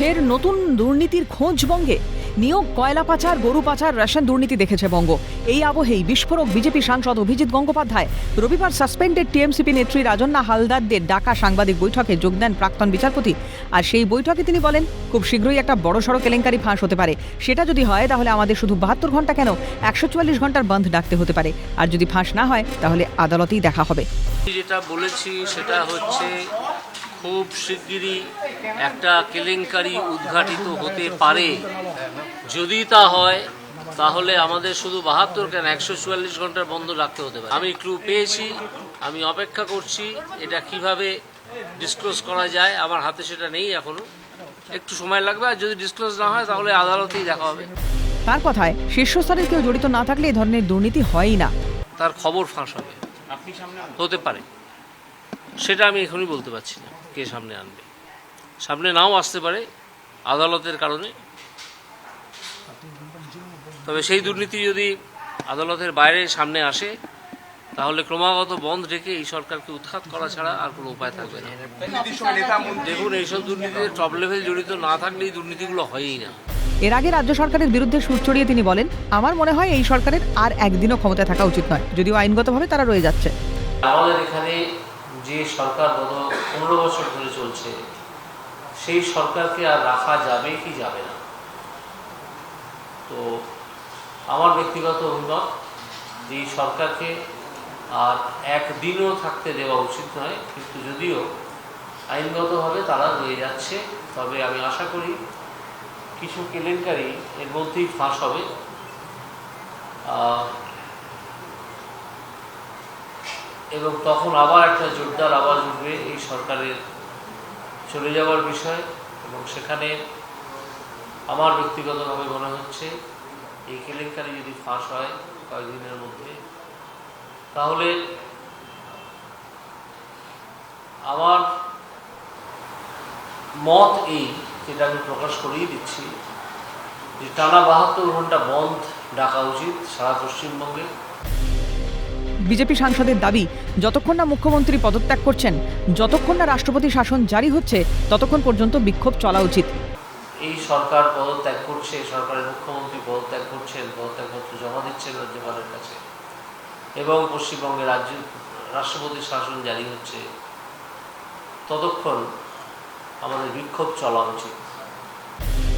ফের নতুন দুর্নীতির খোঁজ বঙ্গে নিয়োগ, কয়লা পাচার, গরু পাচার, রেশন দুর্নীতি দেখেছে বঙ্গ। এই আবহেই বিস্ফোরক বিজেপি সাংসদ অভিজিৎ গঙ্গোপাধ্যায় রবিবার সাসপেন্ডেড টিএমসিপি নেত্রী রাজন্না হালদারদের ডাকা সাংবাদিক বৈঠকে যোগ দেন প্রাক্তন বিচারপতি। আর সেই বৈঠকে তিনি বলেন, খুব শীঘ্রই একটা বড়সড় কেলেঙ্কারি ফাঁস হতে পারে। সেটা যদি হয়, তাহলে আমাদের শুধু বাহাত্তর ঘণ্টা কেন একশো চুয়াল্লিশ ঘণ্টার বন্ধ ডাকতে হতে পারে। আর যদি ফাঁস না হয়, তাহলে আদালতেই দেখা হবে। যেটা বলেছি, সেটা হচ্ছে খুব শিগগিরই একটা কেলেঙ্কারি উদ্ঘাটিত হতে পারে। যদি তা হয় তাহলে আমাদের শুধু বাহাত্তর কেন একশো চুয়াল্লিশ ঘণ্টার বন্ধ রাখতে হতে পারে। আমি ক্লু পেয়েছি আমি অপেক্ষা করছি এটা কীভাবে ডিসক্লোজ করা যায় আমার হাতে সেটা নেই এখনও। একটু সময় লাগবে আর যদি ডিসক্লোজ না হয় তাহলে আদালতেই দেখা হবে। তার কথায় শীর্ষস্তরের কেউ জড়িত না থাকলে এই ধরনের দুর্নীতি হয়ই না। তার খবর ফাঁস হবে। হতে পারে। সেটা আমি এখনই বলতে পারছি না কে সামনে আনবে। সামনে নাও আসতে পারে আদালতের কারণে। তবে সেই দুর্নীতি যদি আদালতের বাইরে সামনে আসে তাহলে ক্রমাগত বন্ধ রেখে এই সরকারকে উৎখাত করা ছাড়া আর কোনো উপায় থাকবে না। দেখুন এইসব দুর্নীতিতে টপ লেভেল জড়িত না থাকলে এই দুর্নীতিগুলো হয়ই না। এর আগে রাজ্য সরকারের বিরুদ্ধে সুর চড়িয়ে তিনি বলেন আমার মনে হয় এই সরকারের আর একদিনও ক্ষমতায় থাকা উচিত নয় যদিও আইনগতভাবে তারা রয়ে যাচ্ছে। আমাদের এখানে যে সরকার গত পনেরো বছর ধরে চলছে, সেই সরকারকে আর রাখা যাবে কি যাবে না? তো আমার ব্যক্তিগত অভিমত যে সরকারকে আর একদিনও থাকতে দেওয়া উচিত নয়, কিন্তু যদিও আইনগতভাবে তারা রয়ে যাচ্ছে, তবে আমি আশা করি কিছু কেলেঙ্কারি এর মধ্যেই ফাঁস হবে। এবং তখন আবার একটা জোরদার আওয়াজ উঠবে এই সরকারের চলে যাওয়ার বিষয় এবং সেখানে আমার ব্যক্তিগতভাবে মনে হচ্ছে এই কেলেঙ্কারি যদি ফাঁস হয় কয়েকদিনের মধ্যে, তাহলে আমার মত এই যেটা আমি প্রকাশ করেই দিচ্ছি যে টানা বাহাত্তর ঘণ্টা বন্ধ ডাকা উচিত সারা পশ্চিমবঙ্গে। বিজেপি সাংসদের দাবি, যতক্ষণ না মুখ্যমন্ত্রী পদত্যাগ করছেন, যতক্ষণ না রাষ্ট্রপতি শাসন জারি হচ্ছে, ততক্ষণ পর্যন্ত বিক্ষোভ চলা উচিত। এই সরকার পদত্যাগ করছে সরকারের মুখ্যমন্ত্রী পদত্যাগ করছেন পদত্যাগপত্র জমা দিচ্ছেন রাজ্যপালের কাছে। এবং পশ্চিমবঙ্গে রাজ্য রাষ্ট্রপতি শাসন জারি হচ্ছে। ততক্ষণ আমাদের বিক্ষোভ চলা উচিত।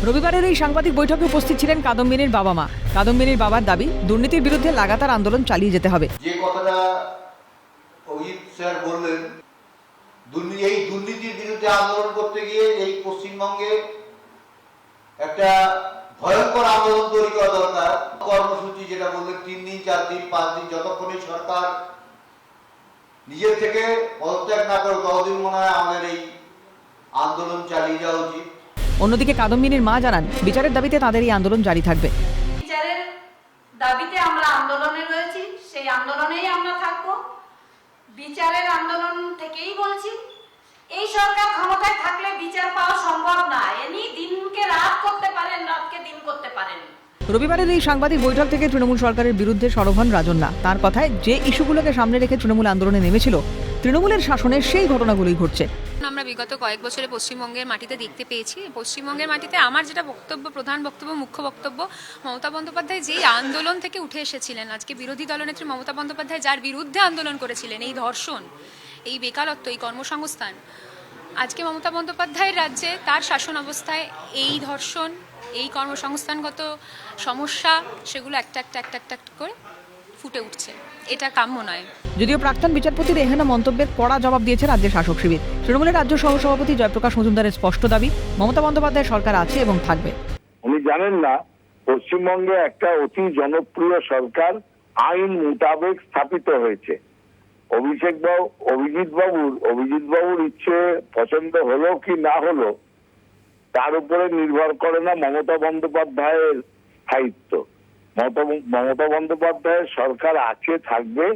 রবিবারের এই সাংবাদিক বৈঠকে উপস্থিত ছিলেন কাদম্বিনীর বাবা মা কাদম্বিনীর বাবার দাবি, দুর্নীতির বিরুদ্ধে লাগাতার আন্দোলন চালিয়ে যেতে হবে। যে কথাটা অজিত স্যার বললেন এই দুর্নীতির বিরুদ্ধে আন্দোলন করতে গিয়ে এই পশ্চিমবঙ্গে একটা ভয়ঙ্কর আন্দোলন তৈরি করা দরকার। কর্মসূচি যেটা বললেন, তিন দিন, চার দিন, পাঁচ দিন, যতক্ষণ এই সরকার নিজের থেকে পদত্যাগ না করে ততদিন মনে হয় আমাদের এই আন্দোলন চালিয়ে যাওয়া উচিত। অন্যদিকে কাদম্বিনীর মা জানান বিচারের দাবিতে তাদের এই আন্দোলন জারি থাকবে। বিচারের দাবিতে আমরা আন্দোলনে রয়েছি সেই আন্দোলনেই আমরা থাকব। বিচারের আন্দোলন থেকেই বলছি এই সরকার ক্ষমতায় থাকলে বিচার পাওয়া সম্ভব না। এনি দিনকে রাত করতে পারেন রাতকে দিন করতে পারেন। রবিবারের এই সাংবাদিক বৈঠক থেকে তৃণমূল সরকারের বিরুদ্ধে সরব হন রাজন্না। তার কথায় যে ইস্যুগুলোকে সামনে রেখে তৃণমূল আন্দোলনে নেমেছিল তৃণমূলের শাসনে সেই ঘটনাগুলোই ঘটছে। আমরা বিগত কয়েক বছরে পশ্চিমবঙ্গের মাটিতে দেখতে পেয়েছি। পশ্চিমবঙ্গের মাটিতে আমার যেটা বক্তব্য, প্রধান বক্তব্য, মুখ্য বক্তব্য, মমতা বন্দ্যোপাধ্যায় যেই আন্দোলন থেকে উঠে এসেছিলেন, আজকে বিরোধী দলনেত্রী মমতা বন্দ্যোপাধ্যায় যার বিরুদ্ধে আন্দোলন করেছিলেন, এই ধর্ষণ, এই বেকারত্ব, এই কর্মসংস্থান, আজকে মমতা বন্দ্যোপাধ্যায়ের রাজ্যে তার শাসন অবস্থায় এই ধর্ষণ, এই কর্মসংস্থানগত সমস্যা, সেগুলো একটা একটা একটা একটা একটা করে ফুটে উঠছে। এটা কাম্য নয়। যদিও প্রাক্তন বিচারপতির এহেন মন্তব্যের কড়া জবাব দিয়েছে রাজ্যের শাসক শিবির। তৃণমূলের রাজ্য সহসভাপতি জয়প্রকাশ মজুমদারের স্পষ্ট দাবি মমতা বন্দ্যোপাধ্যায় সরকার আছে এবং থাকবে। উনি জানেন না পশ্চিমবঙ্গে একটা অতি জনপ্রিয় সরকার আইন মোতাবেক স্থাপিত হয়েছে। অভিষেক বাবু অভিজিৎ বাবুর অভিজিৎ বাবুর ইচ্ছে পছন্দ হলো কি না হলো তার উপরে নির্ভর করে না মমতা বন্দ্যোপাধ্যায়ের স্থায়িত্ব। মমতা মমতা বন্দ্যোপাধ্যায়ের সরকার আছে থাকবে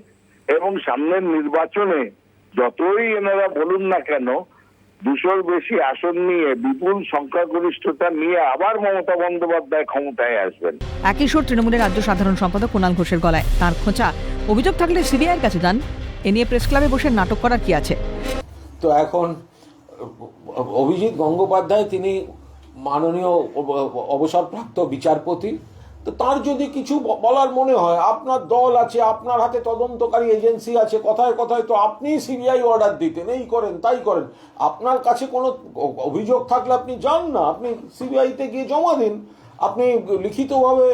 এবং সামনের নির্বাচনে যতই এনারা বলুন না কেন দুশোর বেশি আসন নিয়ে বিপুল সংখ্যাগরিষ্ঠতা নিয়ে আবার মমতা বন্দ্যোপাধ্যায় ক্ষমতায় আসবেন। একই সুর তৃণমূলের রাজ্য সাধারণ সম্পাদক কুণাল ঘোষের গলায়। তার খোঁচা। অভিযোগ থাকলে সিবিআইয়ের কাছে যান। এ নিয়ে প্রেস ক্লাবে বসে নাটক করার কি আছে? তো এখন অভিজিৎ গঙ্গোপাধ্যায় তিনি মাননীয় অব- অবসরপ্রাপ্ত বিচারপতি। তো তার যদি কিছু বলার মনে হয়, আপনার দল আছে, আপনার হাতে তদন্তকারী এজেন্সি আছে, কথায় কথায় তো আপনি সিবিআই অর্ডার দিতেন, এই করেন, তাই করেন। আপনার কাছে কোনো অভিযোগ থাকলে আপনি যান না, আপনি সিবিআইতে গিয়ে জমা দিন। আপনি লিখিতভাবে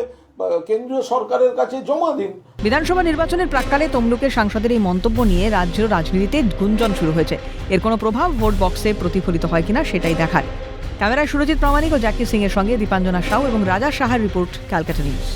কেন্দ্রীয় সরকারের কাছে জমা দিন। বিধানসভা নির্বাচনের প্রাককালে তমলুকের সাংসদের এই মন্তব্য নিয়ে রাজ্য রাজনীতিতে গুঞ্জন শুরু হয়েছে। এর কোনো প্রভাব ভোট বক্সে প্রতিফলিত হয় কিনা সেটাই দেখার। ক্যামেরায় সুরজিৎ প্রামাণিক ও জ্যাকি সিং এর সঙ্গে দীপাঞ্জনা সাউ এবং রাজা সাহার রিপোর্ট ক্যালকাটা নিউজ।